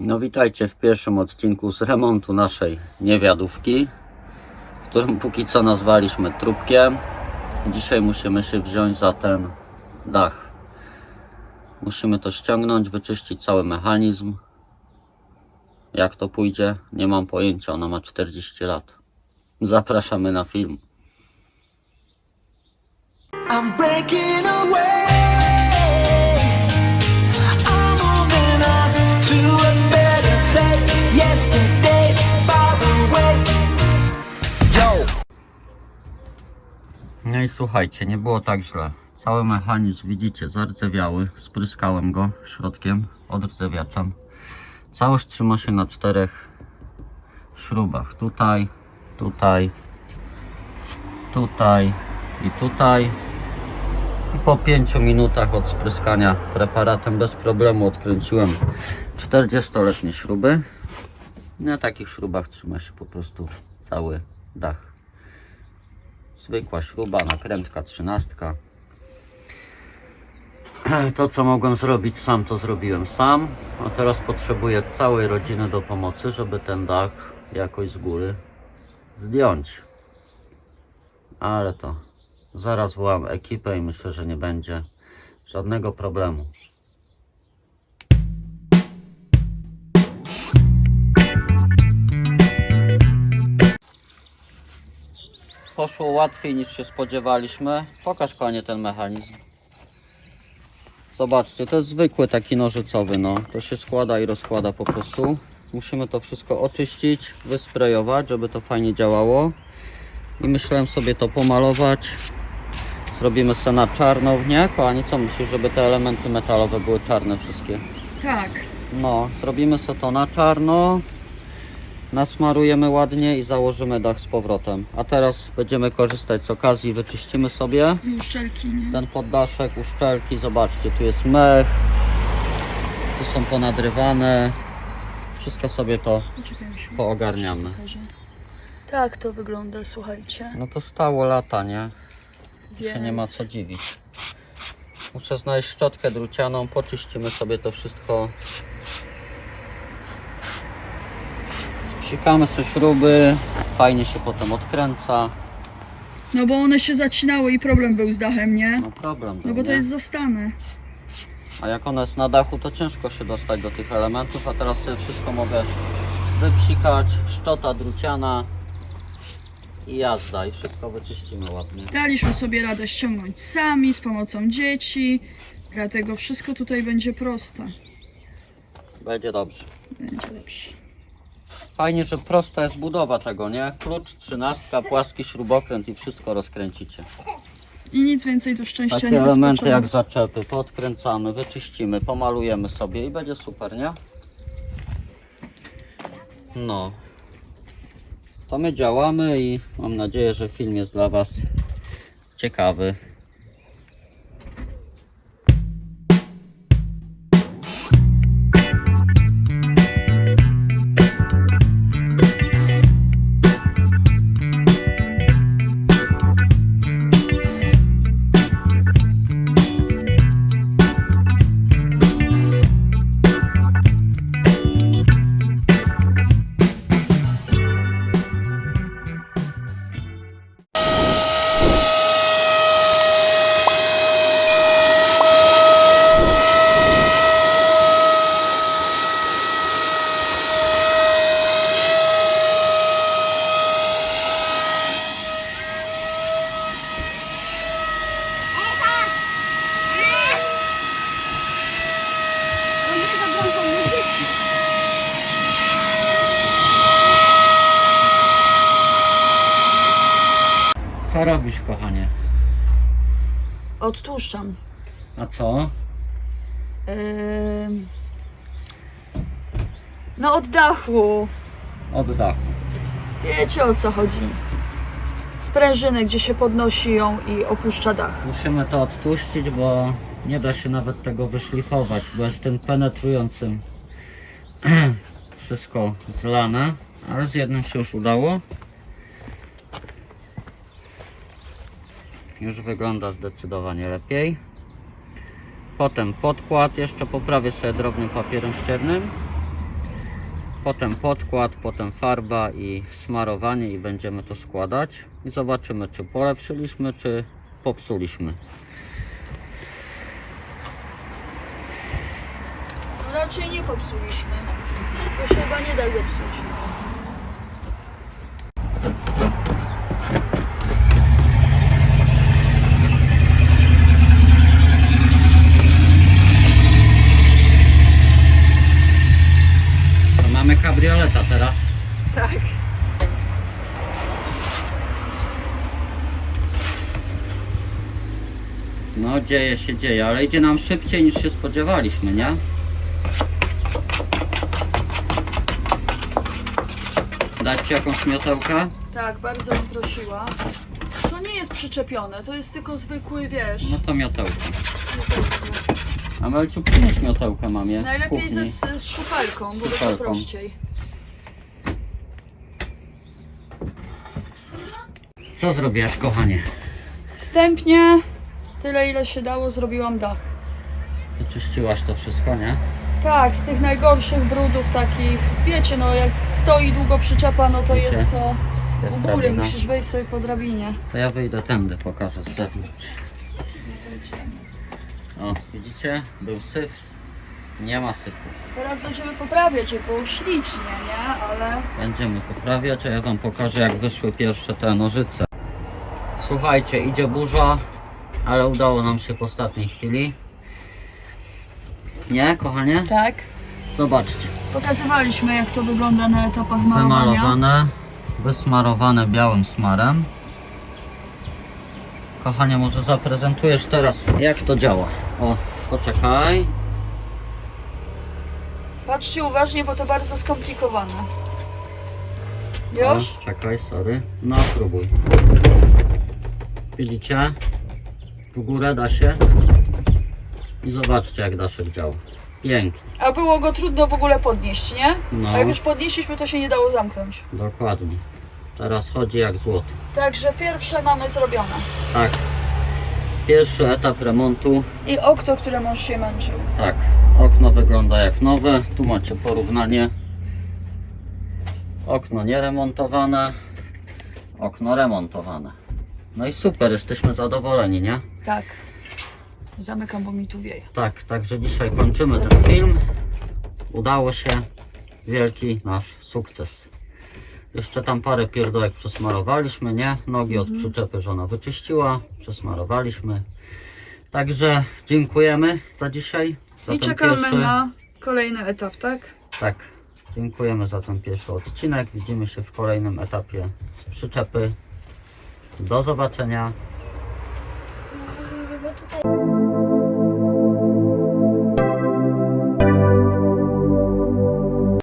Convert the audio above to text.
No witajcie w pierwszym odcinku z remontu naszej niewiadówki, którą póki co nazwaliśmy trupkiem. Dzisiaj musimy się wziąć za ten dach. Musimy to ściągnąć, wyczyścić cały mechanizm. Jak to pójdzie, nie mam pojęcia, ona ma 40 lat. Zapraszamy na film. I'm breaking away. Słuchajcie, nie było tak źle. Cały mechanizm widzicie zardzewiały. Spryskałem go środkiem odrdzewiaczem. Całość trzyma się na czterech śrubach. Tutaj, tutaj, tutaj i tutaj. I po 5 minutach od spryskania preparatem bez problemu odkręciłem 40-letnie śruby. Na takich śrubach trzyma się po prostu cały dach. Zwykła śruba, nakrętka trzynastka. To co mogłem zrobić sam, to zrobiłem sam. A teraz potrzebuję całej rodziny do pomocy, żeby ten dach jakoś z góry zdjąć. Ale to zaraz wołam ekipę i myślę, że nie będzie żadnego problemu. Poszło łatwiej niż się spodziewaliśmy. Pokaż kochanie ten mechanizm. Zobaczcie, to jest zwykły taki nożycowy, no. To się składa i rozkłada po prostu. Musimy to wszystko oczyścić, wysprejować, żeby to fajnie działało. I myślałem sobie to pomalować. Zrobimy se na czarno. Nie, kochani, co myślisz, żeby te elementy metalowe były czarne wszystkie? Tak. No, zrobimy sobie to na czarno. Nasmarujemy ładnie i założymy dach z powrotem. A teraz będziemy korzystać z okazji, wyczyścimy sobie I uszczelki, nie? ten poddaszek, uszczelki. Zobaczcie, tu jest mech, tu są ponadrywane. Wszystko sobie to Poczekaj, Misiu. poogarniamy. Pokażę. Tak to wygląda, słuchajcie. No to stało lata, nie? Więc... się nie ma co dziwić. Muszę znaleźć szczotkę drucianą, poczyścimy sobie to wszystko. Spsikamy sobie śruby, fajnie się potem odkręca. No bo one się zacinały i problem był z dachem, nie? No problem. No był, bo to nie? jest zastane. A jak ona jest na dachu, to ciężko się dostać do tych elementów, a teraz sobie wszystko mogę wypsikać, szczota druciana i jazda i wszystko wyczyścimy ładnie. Daliśmy sobie radę ściągnąć sami z pomocą dzieci. Dlatego wszystko tutaj będzie proste. Będzie dobrze. Będzie dobrze. Fajnie, że prosta jest budowa tego, nie? Klucz, trzynastka, płaski śrubokręt i wszystko rozkręcicie. I nic więcej do szczęścia Takie nie elementy rozpoczęło. jak zaczepy, podkręcamy, wyczyścimy, pomalujemy sobie i będzie super, nie? No. To my działamy i mam nadzieję, że film jest dla Was ciekawy. Co robisz, kochanie? Odtłuszczam. A co? Ym... No od dachu. Od dachu. Wiecie o co chodzi. Sprężyny, gdzie się podnosi ją i opuszcza dach. Musimy to odtłuścić, bo nie da się nawet tego wyszlifować, bo jest tym penetrującym wszystko zlane, ale z jednym się już udało. Już wygląda zdecydowanie lepiej. Potem podkład, jeszcze poprawię sobie drobnym papierem ściernym. potem podkład, potem farba i smarowanie i będziemy to składać i zobaczymy czy polepszyliśmy, czy popsuliśmy. No raczej nie popsuliśmy. Się chyba nie da zepsuć. To mamy kabrioleta teraz. Tak. No dzieje się, dzieje, ale idzie nam szybciej niż się spodziewaliśmy, nie? Dać Ci jakąś miotełkę? Tak, bardzo bym prosiła. To nie jest przyczepione, to jest tylko zwykły, wiesz. No to miotełkę. A Melciu, przynieś miotełkę mamie Najlepiej ze, z, szupelką, bo Szupelką. prościej. Co zrobiłaś, kochanie? Wstępnie tyle ile się dało zrobiłam dach. Wyczyściłaś to wszystko, nie? Tak, z tych najgorszych brudów takich, wiecie no jak stoi długo przyczepa, no to Wiecie. jest co Jest u góry, drabina. musisz wejść sobie po drabinie. To ja wyjdę tędy, pokażę z zewnątrz. O, widzicie? Był syf. Nie ma syfu. Teraz będziemy poprawiać, było ślicznie, nie? Ale Będziemy poprawiać, a ja wam pokażę jak wyszły pierwsze te nożyce. Słuchajcie, idzie burza, ale udało nam się w ostatniej chwili. Nie, kochanie? tak, Zobaczcie. pokazywaliśmy jak to wygląda na etapach malowania. Wymalowane, wysmarowane białym smarem. Kochanie, może zaprezentujesz teraz jak to działa. O, poczekaj. Patrzcie uważnie, bo to bardzo skomplikowane. Już? O, czekaj, sorry. No, próbuj. Widzicie? W górę da się. I zobaczcie jak daszek działa. Pięknie. A było go trudno w ogóle podnieść, nie? No, A jak już podnieśliśmy, to się nie dało zamknąć. dokładnie. Teraz chodzi jak złoto. Także pierwsze mamy zrobione. Tak. Pierwszy etap remontu. I okno, które mąż się męczył. Tak. Okno wygląda jak nowe. Tu macie porównanie. Okno nieremontowane. Okno remontowane. No i super, jesteśmy zadowoleni, nie? Tak. Zamykam, bo mi tu wieje. Tak, także dzisiaj kończymy ten film. Udało się. Wielki nasz sukces. Jeszcze tam parę pierdołek przesmarowaliśmy, nie? Nogi od przyczepy żona wyczyściła, przesmarowaliśmy. Także dziękujemy za dzisiaj. Za I ten czekamy pierwszy, na kolejny etap, tak? Tak, dziękujemy za ten pierwszy odcinek. Widzimy się w kolejnym etapie z przyczepy. Do zobaczenia. Tutaj